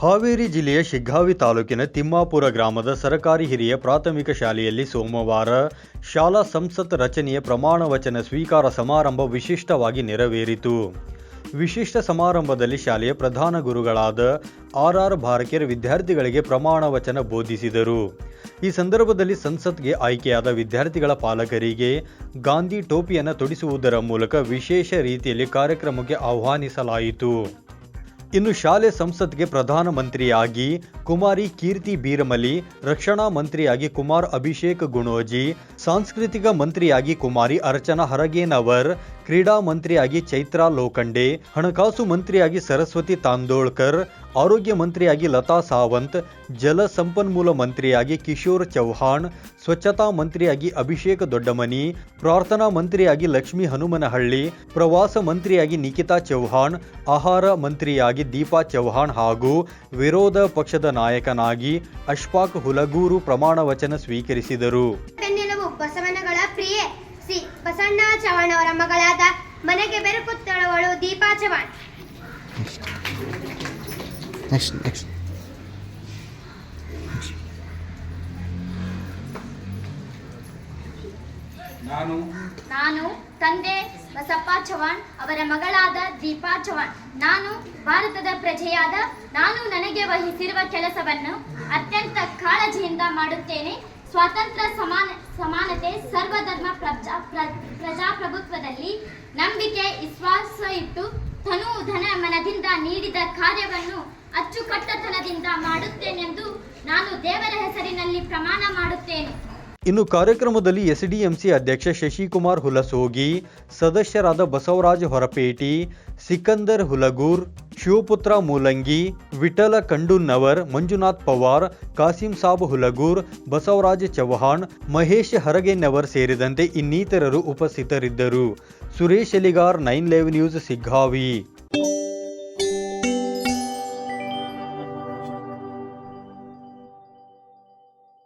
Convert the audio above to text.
ಹಾವೇರಿ ಜಿಲ್ಲೆಯ ಶಿಗ್ಗಾವಿ ತಾಲೂಕಿನ ತಿಮ್ಮಾಪುರ ಗ್ರಾಮದ ಸರಕಾರಿ ಹಿರಿಯ ಪ್ರಾಥಮಿಕ ಶಾಲೆಯಲ್ಲಿ ಸೋಮವಾರ ಶಾಲಾ ಸಂಸತ್ ರಚನೆಯ ಪ್ರಮಾಣ ವಚನ ಸ್ವೀಕಾರ ಸಮಾರಂಭ ವಿಶಿಷ್ಟವಾಗಿ ನೆರವೇರಿತು. ವಿಶಿಷ್ಟ ಸಮಾರಂಭದಲ್ಲಿ ಶಾಲೆಯ ಪ್ರಧಾನ ಗುರುಗಳಾದ ಆರ್ ಆರ್ ಭಾರಕೇರ್ ವಿದ್ಯಾರ್ಥಿಗಳಿಗೆ ಪ್ರಮಾಣ ವಚನ ಬೋಧಿಸಿದರು. ಈ ಸಂದರ್ಭದಲ್ಲಿ ಸಂಸತ್ಗೆ ಆಯ್ಕೆಯಾದ ವಿದ್ಯಾರ್ಥಿಗಳ ಪಾಲಕರಿಗೆ ಗಾಂಧಿ ಟೋಪಿಯನ್ನು ತೊಡಿಸುವುದರ ಮೂಲಕ ವಿಶೇಷ ರೀತಿಯಲ್ಲಿ ಕಾರ್ಯಕ್ರಮಕ್ಕೆ ಆಹ್ವಾನಿಸಲಾಯಿತು. ಇನ್ನು ಶಾಲೆ ಸಂಸತ್ಗೆ ಪ್ರಧಾನ ಮಂತ್ರಿಯಾಗಿ ಕುಮಾರಿ ಕೀರ್ತಿ ಬೀರಮಲಿ ರಕ್ಷಣಾ ಮಂತ್ರಿಯಾಗಿ ಕುಮಾರ್ ಅಭಿಷೇಕ್ ಗುಣೋಜಿ, ಸಾಂಸ್ಕೃತಿಕ ಮಂತ್ರಿಯಾಗಿ ಕುಮಾರಿ ಅರ್ಚನಾ ಹರಗೇನವರ್, ಕ್ರೀಡಾ ಮಂತ್ರಿಯಾಗಿ ಚೈತ್ರಾ ಲೋಖಂಡೆ, ಹಣಕಾಸು ಮಂತ್ರಿಯಾಗಿ ಸರಸ್ವತಿ ತಾಂದೋಳ್ಕರ್, ಆರೋಗ್ಯ ಮಂತ್ರಿಯಾಗಿ ಲತಾ ಸಾವಂತ್, ಜಲ ಸಂಪನ್ಮೂಲ ಮಂತ್ರಿಯಾಗಿ ಕಿಶೋರ್ ಚೌಹಾಣ್ ಸ್ವಚ್ಛತಾ ಮಂತ್ರಿಯಾಗಿ ಅಭಿಷೇಕ್ ದೊಡ್ಡಮನಿ, ಪ್ರಾರ್ಥನಾ ಮಂತ್ರಿಯಾಗಿ ಲಕ್ಷ್ಮೀ ಹನುಮನಹಳ್ಳಿ, ಪ್ರವಾಸ ಮಂತ್ರಿಯಾಗಿ ನಿಖಿತಾ ಚೌಹಾಣ್ ಆಹಾರ ಮಂತ್ರಿಯಾಗಿ ದೀಪಾ ಚೌಹಾಣ್ ಹಾಗೂ ವಿರೋಧ ಪಕ್ಷದ ನಾಯಕನಾಗಿ ಅಶ್ಫಾಕ್ ಹುಲಗೂರು ಪ್ರಮಾಣ ವಚನ ಸ್ವೀಕರಿಸಿದರು. ಬಸವನಗಳ ಪ್ರಿಯೆ ಸಿ ಬಸಣ್ಣ ಚವಾಣ್ ಅವರ ಮಗಳಾದ ಮನೆಗೆ ಬೆರಕುತ್ತಳವಳು ದೀಪಾ ಚವಾಣ್ ನಾನು ನಾನು ತಂದೆ ಬಸಪ್ಪ ಚವಾಣ್ ಅವರ ಮಗಳಾದ ದೀಪಾ ಚವಾಣ್ ನಾನು ಭಾರತದ ಪ್ರಜೆಯಾದ, ನಾನು ನನಗೆ ವಹಿಸಿರುವ ಕೆಲಸವನ್ನು ಅತ್ಯಂತ ಕಾಳಜಿಯಿಂದ ಮಾಡುತ್ತೇನೆ. ಸ್ವಾತಂತ್ರ್ಯ ಸಮಾನ, ಸಮಾನತೆ ಸರ್ವಧರ್ಮ ಪ್ರಜಾ, ಪ್ರ- ಪ್ರಜಾಪ್ರಭುತ್ವದಲ್ಲಿ ನಂಬಿಕೆ, ವಿಶ್ವಾಸ ಇಟ್ಟು ತನು ಧನ ಮನದಿಂದ ನೀಡಿದ ಕಾರ್ಯವನ್ನು ಅಚ್ಚುಕಟ್ಟತನದಿಂದ ಮಾಡುತ್ತೇನೆಂದು ನಾನು ದೇವರ ಹೆಸರಿನಲ್ಲಿ ಪ್ರಮಾಣ ಮಾಡುತ್ತೇನೆ. ಇನ್ನು ಕಾರ್ಯಕ್ರಮದಲ್ಲಿ ಎಸ್ಡಿಎಂಸಿ ಅಧ್ಯಕ್ಷ ಶಶಿಕುಮಾರ್ ಹುಲಸೋಗಿ, ಸದಸ್ಯರಾದ ಬಸವರಾಜ ಹೊರಪೇಟಿ, ಸಿಕಂದರ್ ಹುಲಗೂರ್, ಶಿವಪುತ್ರ ಮೂಲಂಗಿ, ವಿಠಲ ಕಂಡುನ್ನವರ್ ಮಂಜುನಾಥ್ ಪವಾರ್, ಕಾಸಿಂ ಸಾಬ್ ಹುಲಗೂರ್, ಬಸವರಾಜ್ ಚೌಹಾಣ್ ಮಹೇಶ್ ಹರಗೆನ್ನವರ್ ಸೇರಿದಂತೆ ಇನ್ನಿತರರು ಉಪಸ್ಥಿತರಿದ್ದರು. Suresh Eligar, nine live news, Siggavi.